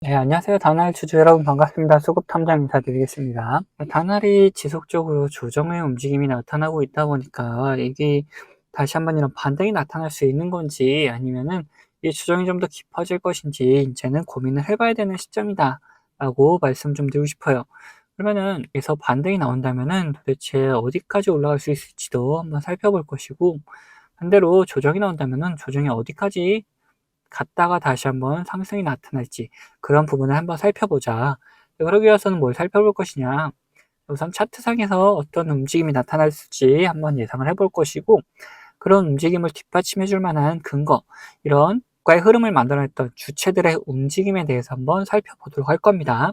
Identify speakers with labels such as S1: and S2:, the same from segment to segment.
S1: 네, 안녕하세요. 다날 주주 여러분 반갑습니다. 수급 탐정 인사드리겠습니다. 다날이 지속적으로 조정의 움직임이 나타나고 있다 보니까 이게 다시 한번 이런 반등이 나타날 수 있는 건지 아니면은 이 조정이 좀 더 깊어질 것인지 이제는 고민을 해봐야 되는 시점이다. 라고 말씀 좀 드리고 싶어요. 그러면은 여기서 반등이 나온다면은 도대체 어디까지 올라갈 수 있을지도 한번 살펴볼 것이고 반대로 조정이 나온다면은 조정이 어디까지 갔다가 다시 한번 상승이 나타날지 그런 부분을 한번 살펴보자. 그러기 위해서는 뭘 살펴볼 것이냐. 우선 차트상에서 어떤 움직임이 나타날지 한번 예상을 해볼 것이고 그런 움직임을 뒷받침해 줄 만한 근거 이런 국가의 흐름을 만들어냈던 주체들의 움직임에 대해서 한번 살펴보도록 할 겁니다.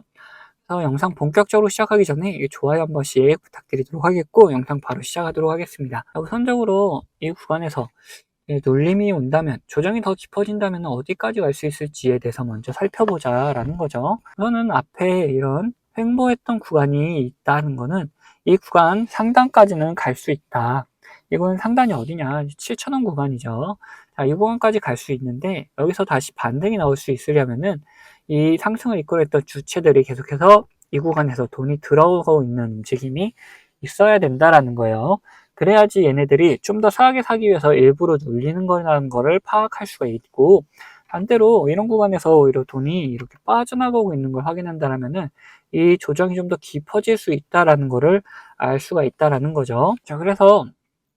S1: 그래서 영상 본격적으로 시작하기 전에 좋아요 한 번씩 부탁드리도록 하겠고 영상 바로 시작하도록 하겠습니다. 우선적으로 이 구간에서 예, 놀림이 온다면, 조정이 더 깊어진다면 어디까지 갈 수 있을지에 대해서 먼저 살펴보자 라는 거죠. 우선은 앞에 이런 횡보했던 구간이 있다는 거는 이 구간 상단까지는 갈 수 있다. 이건 상단이 어디냐? 7천원 구간이죠. 자, 이 구간까지 갈 수 있는데 여기서 다시 반등이 나올 수 있으려면은 이 상승을 이끌었던 주체들이 계속해서 이 구간에서 돈이 들어오고 있는 움직임이 있어야 된다라는 거예요. 그래야지 얘네들이 좀 더 싸게 사기 위해서 일부러 눌리는 거라는 거를 파악할 수가 있고 반대로 이런 구간에서 오히려 돈이 이렇게 빠져나가고 있는 걸 확인한다면은 이 조정이 좀 더 깊어질 수 있다라는 거를 알 수가 있다라는 거죠. 자, 그래서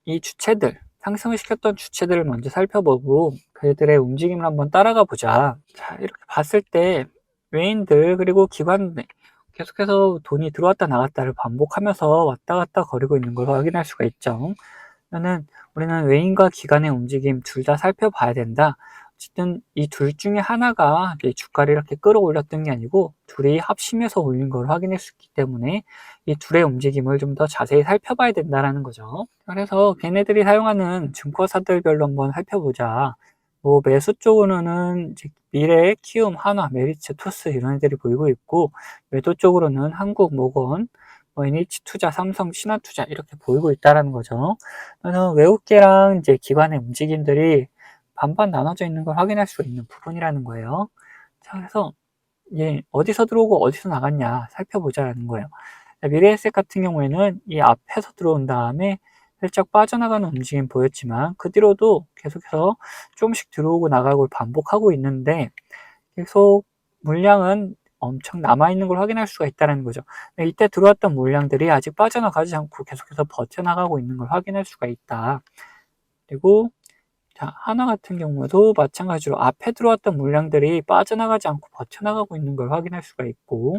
S1: 이 주체들, 상승을 시켰던 주체들을 먼저 살펴보고 그들의 움직임을 한번 따라가 보자. 자, 이렇게 봤을 때 외인들 그리고 기관들 계속해서 돈이 들어왔다 나갔다를 반복하면서 왔다 갔다 거리고 있는 걸 확인할 수가 있죠. 그러면 우리는 외인과 기관의 움직임 둘 다 살펴봐야 된다. 어쨌든 이 둘 중에 하나가 주가를 이렇게 끌어올렸던 게 아니고 둘이 합심해서 올린 걸 확인할 수 있기 때문에 이 둘의 움직임을 좀 더 자세히 살펴봐야 된다라는 거죠. 그래서 걔네들이 사용하는 증권사들별로 한번 살펴보자. 뭐 매수 쪽으로는 이제 미래, 키움, 한화, 메리츠, 토스 이런 애들이 보이고 있고 매도 쪽으로는 한국, 모건, 뭐 NH투자, 삼성, 신한투자 이렇게 보이고 있다라는 거죠. 그래서 외국계랑 이제 기관의 움직임들이 반반 나눠져 있는 걸 확인할 수 있는 부분이라는 거예요. 자, 그래서 예, 어디서 들어오고 어디서 나갔냐 살펴보자라는 거예요. 미래에셋 같은 경우에는 이 앞에서 들어온 다음에 살짝 빠져나가는 움직임 보였지만 그 뒤로도 계속해서 조금씩 들어오고 나가고 반복하고 있는데 계속 물량은 엄청 남아있는 걸 확인할 수가 있다는 거죠. 이때 들어왔던 물량들이 아직 빠져나가지 않고 계속해서 버텨나가고 있는 걸 확인할 수가 있다. 그리고 자, 하나 같은 경우도 마찬가지로 앞에 들어왔던 물량들이 빠져나가지 않고 버텨나가고 있는 걸 확인할 수가 있고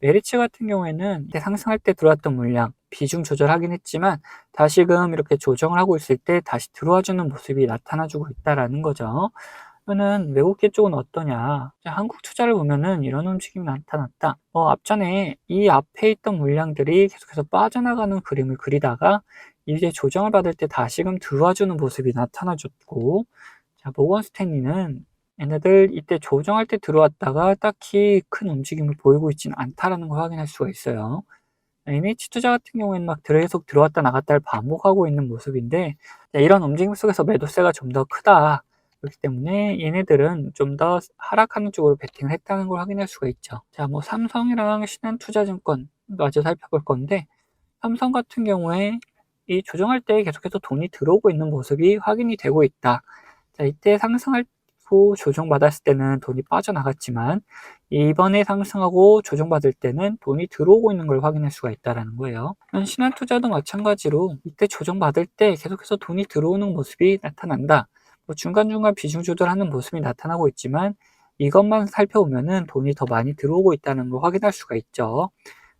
S1: 메리츠 같은 경우에는 상승할 때 들어왔던 물량 비중 조절하긴 했지만 다시금 이렇게 조정을 하고 있을 때 다시 들어와주는 모습이 나타나주고 있다라는 거죠. 그러면 외국계 쪽은 어떠냐? 한국 투자를 보면은 이런 움직임이 나타났다. 어, 앞전에 이 앞에 있던 물량들이 계속해서 빠져나가는 그림을 그리다가 이제 조정을 받을 때 다시금 들어와주는 모습이 나타나줬고, 자, 모건 스탠리는 얘네들 이때 조정할 때 들어왔다가 딱히 큰 움직임을 보이고 있지는 않다라는 걸 확인할 수가 있어요. NH투자 같은 경우에는 막 계속 들어왔다 나갔다를 반복하고 있는 모습인데 이런 움직임 속에서 매도세가 좀 더 크다. 그렇기 때문에 얘네들은 좀 더 하락하는 쪽으로 베팅을 했다는 걸 확인할 수가 있죠. 자, 뭐 삼성이랑 신한투자증권 마저 살펴볼 건데 삼성 같은 경우에 이 조정할 때 계속해서 돈이 들어오고 있는 모습이 확인이 되고 있다. 자, 이때 상승할 후 조정받았을 때는 돈이 빠져나갔지만 이번에 상승하고 조정받을 때는 돈이 들어오고 있는 걸 확인할 수가 있다는 거예요. 신한 투자도 마찬가지로 이때 조정받을 때 계속해서 돈이 들어오는 모습이 나타난다. 뭐 중간중간 비중 조절하는 모습이 나타나고 있지만 이것만 살펴보면은 돈이 더 많이 들어오고 있다는 걸 확인할 수가 있죠.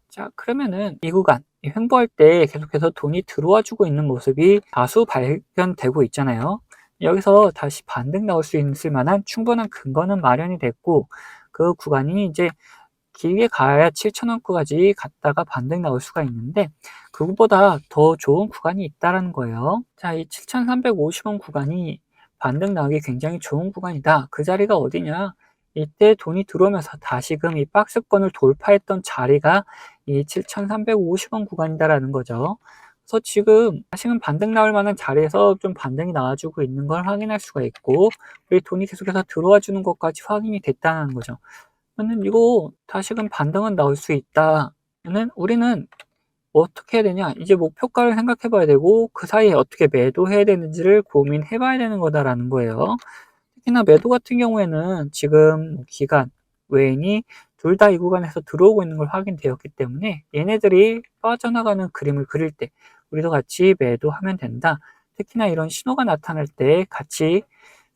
S1: 자, 그러면은 이 구간, 횡보할 때 계속해서 돈이 들어와 주고 있는 모습이 다수 발견되고 있잖아요. 여기서 다시 반등 나올 수 있을 만한 충분한 근거는 마련이 됐고 그 구간이 이제 길게 가야 7천원까지 갔다가 반등 나올 수가 있는데 그것보다 더 좋은 구간이 있다라는 거예요. 자, 이 7,350원 구간이 반등 나오기 굉장히 좋은 구간이다. 그 자리가 어디냐? 이때 돈이 들어오면서 다시금 이 박스권을 돌파했던 자리가 이 7,350원 구간이다라는 거죠. 그래서 지금 다시금 반등 나올 만한 자리에서 좀 반등이 나와주고 있는 걸 확인할 수가 있고 그리고 돈이 계속해서 들어와 주는 것까지 확인이 됐다는 거죠. 그러면 이거 다시금 반등은 나올 수 있다. 는 우리는 어떻게 해야 되냐? 이제 목표가를 생각해 봐야 되고 그 사이에 어떻게 매도해야 되는지를 고민해 봐야 되는 거다라는 거예요. 특히나 매도 같은 경우에는 지금 기간, 외인이 둘 다 이 구간에서 들어오고 있는 걸 확인되었기 때문에 얘네들이 빠져나가는 그림을 그릴 때 우리도 같이 매도하면 된다. 특히나 이런 신호가 나타날 때 같이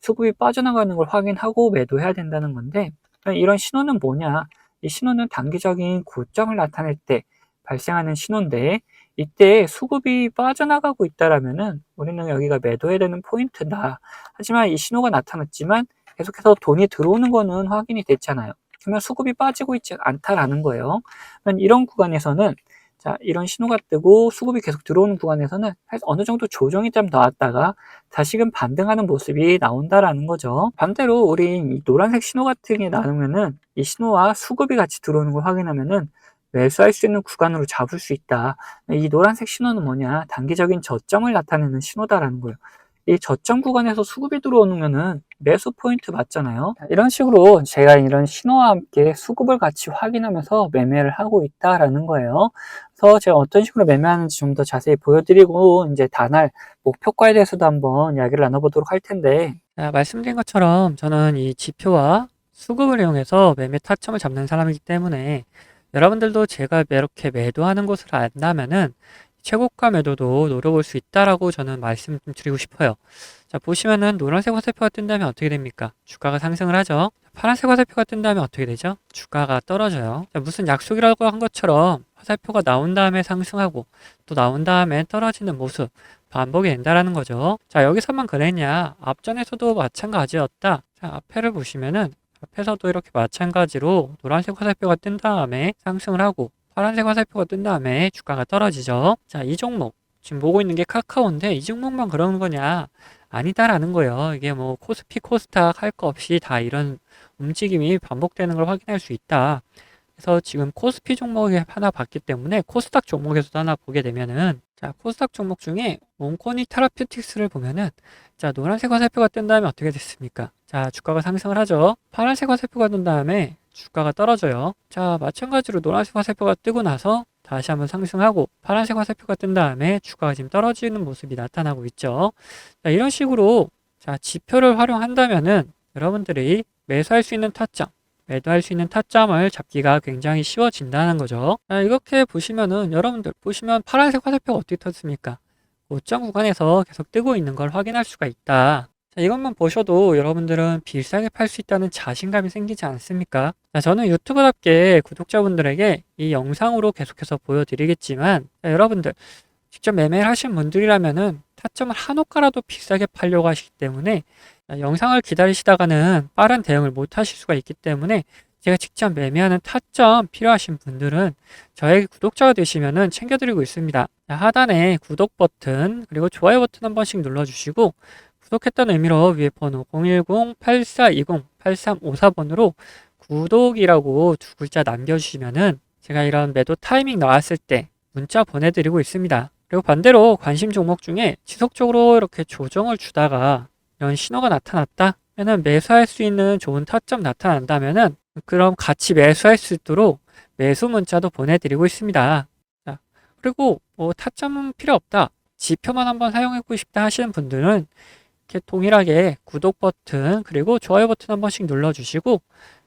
S1: 수급이 빠져나가는 걸 확인하고 매도해야 된다는 건데 이런 신호는 뭐냐? 이 신호는 단기적인 고점을 나타낼 때 발생하는 신호인데 이때 수급이 빠져나가고 있다라면은 우리는 여기가 매도해야 되는 포인트다. 하지만 이 신호가 나타났지만 계속해서 돈이 들어오는 거는 확인이 됐잖아요. 그러면 수급이 빠지고 있지 않다라는 거예요. 그러면 이런 구간에서는 자, 이런 신호가 뜨고 수급이 계속 들어오는 구간에서는 어느 정도 조정이 좀 나왔다가 다시금 반등하는 모습이 나온다라는 거죠. 반대로 우리 이 노란색 신호 같은 게 나오면은 이 신호와 수급이 같이 들어오는 걸 확인하면은 매수할 수 있는 구간으로 잡을 수 있다. 이 노란색 신호는 뭐냐? 단기적인 저점을 나타내는 신호다라는 거예요. 이 저점 구간에서 수급이 들어오면은 매수 포인트 맞잖아요. 이런 식으로 제가 이런 신호와 함께 수급을 같이 확인하면서 매매를 하고 있다라는 거예요. 그래서 제가 어떤 식으로 매매하는지 좀 더 자세히 보여드리고 이제 단할 목표가에 대해서도 한번 이야기를 나눠보도록 할 텐데
S2: 자, 말씀드린 것처럼 저는 이 지표와 수급을 이용해서 매매 타점을 잡는 사람이기 때문에 여러분들도 제가 이렇게 매도하는 곳을 안다면은 최고가 매도도 노려볼 수 있다라고 저는 말씀 좀 드리고 싶어요. 자, 보시면은 노란색 화살표가 뜬다면 어떻게 됩니까? 주가가 상승을 하죠. 파란색 화살표가 뜬다면 어떻게 되죠? 주가가 떨어져요. 자, 무슨 약속이라고 한 것처럼 화살표가 나온 다음에 상승하고 또 나온 다음에 떨어지는 모습 반복이 된다라는 거죠. 자, 여기서만 그랬냐? 앞전에서도 마찬가지였다. 자, 앞에를 보시면은 앞에서도 이렇게 마찬가지로 노란색 화살표가 뜬 다음에 상승을 하고 파란색 화살표가 뜬 다음에 주가가 떨어지죠. 자, 이 종목 지금 보고 있는 게 카카오인데 이 종목만 그러는 거냐? 아니다라는 거예요. 이게 뭐 코스피, 코스닥 할 거 없이 다 이런 움직임이 반복되는 걸 확인할 수 있다. 그래서 지금 코스피 종목에 하나 봤기 때문에 코스닥 종목에서도 하나 보게 되면은 자 코스닥 종목 중에 몽코니 테라퓨틱스를 보면은 자 노란색 화살표가 뜬 다음에 어떻게 됐습니까? 자 주가가 상승을 하죠. 파란색 화살표가 뜬 다음에 주가가 떨어져요. 자 마찬가지로 노란색 화살표가 뜨고 나서 다시 한번 상승하고 파란색 화살표가 뜬 다음에 주가가 지금 떨어지는 모습이 나타나고 있죠. 자, 이런 식으로 자 지표를 활용한다면은 여러분들이 매수할 수 있는 타점 매도할 수 있는 타점을 잡기가 굉장히 쉬워진다는 거죠. 자, 이렇게 보시면은 여러분들 보시면 파란색 화살표가 어떻게 떴습니까? 고점 구간에서 계속 뜨고 있는 걸 확인할 수가 있다. 자, 이것만 보셔도 여러분들은 비싸게 팔 수 있다는 자신감이 생기지 않습니까? 자, 저는 유튜브답게 구독자분들에게 이 영상으로 계속해서 보여드리겠지만 자, 여러분들 직접 매매를 하신 분들이라면은 타점을 한 호가라도 비싸게 팔려고 하시기 때문에 영상을 기다리시다가는 빠른 대응을 못 하실 수가 있기 때문에 제가 직접 매매하는 타점 필요하신 분들은 저의 구독자가 되시면은 챙겨드리고 있습니다. 하단에 구독 버튼 그리고 좋아요 버튼 한 번씩 눌러주시고 구독했다는 의미로 위에 번호 010-8420-8354번으로 구독이라고 두 글자 남겨주시면은 제가 이런 매도 타이밍 나왔을 때 문자 보내드리고 있습니다. 그리고 반대로 관심 종목 중에 지속적으로 이렇게 조정을 주다가 이런 신호가 나타났다 면 매수할 수 있는 좋은 타점 나타난다면은 그럼 같이 매수할 수 있도록 매수 문자도 보내드리고 있습니다. 자, 그리고 뭐 타점은 필요 없다. 지표만 한번 사용하고 싶다 하시는 분들은 이렇게 동일하게 구독 버튼 그리고 좋아요 버튼 한 번씩 눌러주시고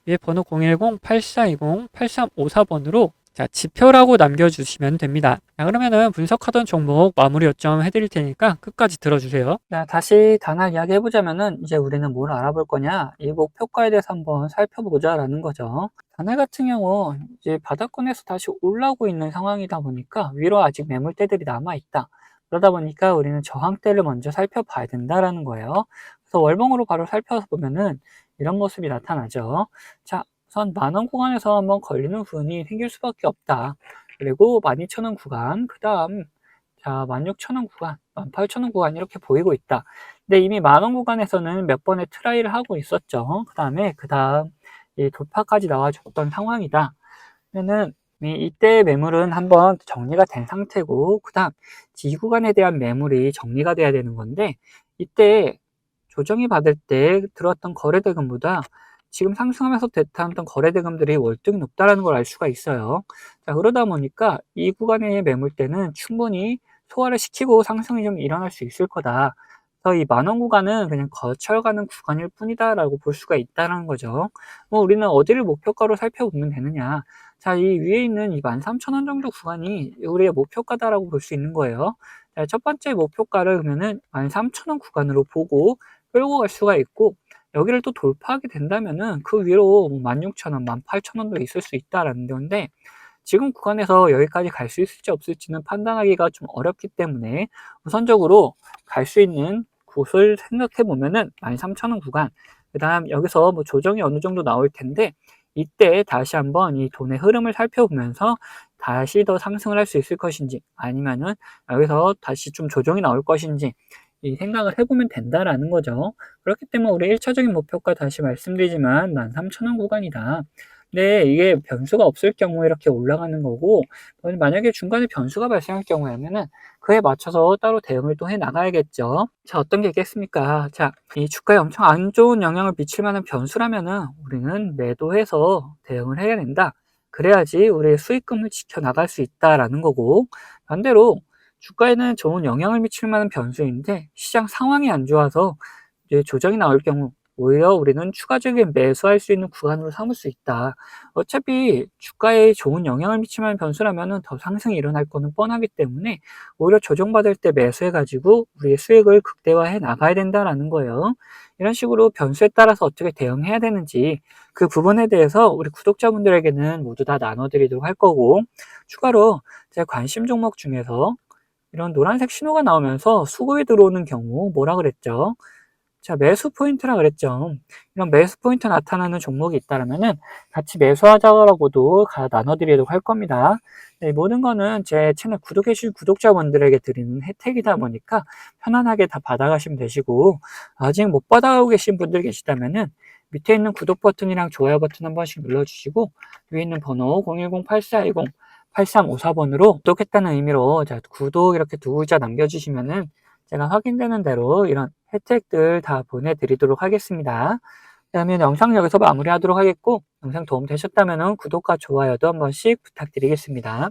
S2: 위에 번호 010-8420-8354번으로 자, 지표라고 남겨주시면 됩니다. 자, 그러면은 분석하던 종목 마무리 요점 해드릴 테니까 끝까지 들어주세요.
S1: 자, 다시 단할 이야기 해보자면은 이제 우리는 뭘 알아볼 거냐? 이 목표가에 대해서 한번 살펴보자라는 거죠. 단할 같은 경우 이제 바닥권에서 다시 올라오고 있는 상황이다 보니까 위로 아직 매물대들이 남아있다. 그러다 보니까 우리는 저항대를 먼저 살펴봐야 된다라는 거예요. 그래서 월봉으로 바로 살펴보면은 이런 모습이 나타나죠. 자, 우선 만원 구간에서 한번 걸리는 부분이 생길 수밖에 없다. 그리고 12,000원 구간, 그 다음 자 16,000원 구간, 18,000원 구간 이렇게 보이고 있다. 근데 이미 만원 구간에서는 몇 번의 트라이를 하고 있었죠. 그 다음에 그 다음 돌파까지 나와줬던 상황이다. 그러면은 이때 매물은 한번 정리가 된 상태고 그 다음 이 구간에 대한 매물이 정리가 돼야 되는 건데 이때 조정이 받을 때 들어왔던 거래대금보다 지금 상승하면서 대타했던 거래 대금들이 월등히 높다라는 걸 알 수가 있어요. 자, 그러다 보니까 이 구간의 매물대는 충분히 소화를 시키고 상승이 좀 일어날 수 있을 거다. 이 만원 구간은 그냥 거쳐가는 구간일 뿐이다라고 볼 수가 있다는 거죠. 뭐 우리는 어디를 목표가로 살펴보면 되느냐? 자, 이 위에 있는 이 13,000원 정도 구간이 우리의 목표가다라고 볼 수 있는 거예요. 자, 첫 번째 목표가를 그러면은 13,000원 구간으로 보고 끌고 갈 수가 있고 여기를 또 돌파하게 된다면은 그 위로 뭐 16,000원, 18,000원도 있을 수 있다라는 건데 지금 구간에서 여기까지 갈 수 있을지 없을지는 판단하기가 좀 어렵기 때문에 우선적으로 갈 수 있는 곳을 생각해 보면은 13,000원 구간, 그 다음 여기서 뭐 조정이 어느 정도 나올 텐데 이때 다시 한번 이 돈의 흐름을 살펴보면서 다시 더 상승을 할 수 있을 것인지 아니면은 여기서 다시 좀 조정이 나올 것인지 이 생각을 해보면 된다라는 거죠. 그렇기 때문에 우리 1차적인 목표가 다시 말씀드리지만 13,000원 구간이다. 네, 이게 변수가 없을 경우에 이렇게 올라가는 거고, 만약에 중간에 변수가 발생할 경우에는 그에 맞춰서 따로 대응을 또 해 나가야겠죠. 자, 어떤 게 있겠습니까? 자, 이 주가에 엄청 안 좋은 영향을 미칠 만한 변수라면은 우리는 매도해서 대응을 해야 된다. 그래야지 우리의 수익금을 지켜 나갈 수 있다라는 거고, 반대로 주가에는 좋은 영향을 미칠 만한 변수인데 시장 상황이 안 좋아서 조정이 나올 경우 오히려 우리는 추가적인 매수할 수 있는 구간으로 삼을 수 있다. 어차피 주가에 좋은 영향을 만한 변수라면 더 상승이 일어날 거는 뻔하기 때문에 오히려 조정받을 때 매수해가지고 우리의 수익을 극대화해 나가야 된다라는 거예요. 이런 식으로 변수에 따라서 어떻게 대응해야 되는지 그 부분에 대해서 우리 구독자분들에게는 모두 다 나눠드리도록 할 거고 추가로 제 관심 종목 중에서 이런 노란색 신호가 나오면서 수급이 들어오는 경우 뭐라 그랬죠? 자, 매수 포인트라 그랬죠. 이런 매수 포인트 나타나는 종목이 있다면은 같이 매수하자라고도 나눠드리도록 할 겁니다. 네, 모든 거는 제 채널 구독해 주신 구독자분들에게 드리는 혜택이다 보니까 편안하게 다 받아가시면 되시고 아직 못 받아가고 계신 분들 계시다면은 밑에 있는 구독 버튼이랑 좋아요 버튼 한 번씩 눌러주시고 위에 있는 번호 010-8420 8354번으로 구독했다는 의미로 자, 구독 이렇게 두 글자 남겨주시면은 제가 확인되는 대로 이런 혜택들 다 보내드리도록 하겠습니다. 그러면 영상 여기서 마무리하도록 하겠고 영상 도움 되셨다면 구독과 좋아요도 한 번씩 부탁드리겠습니다.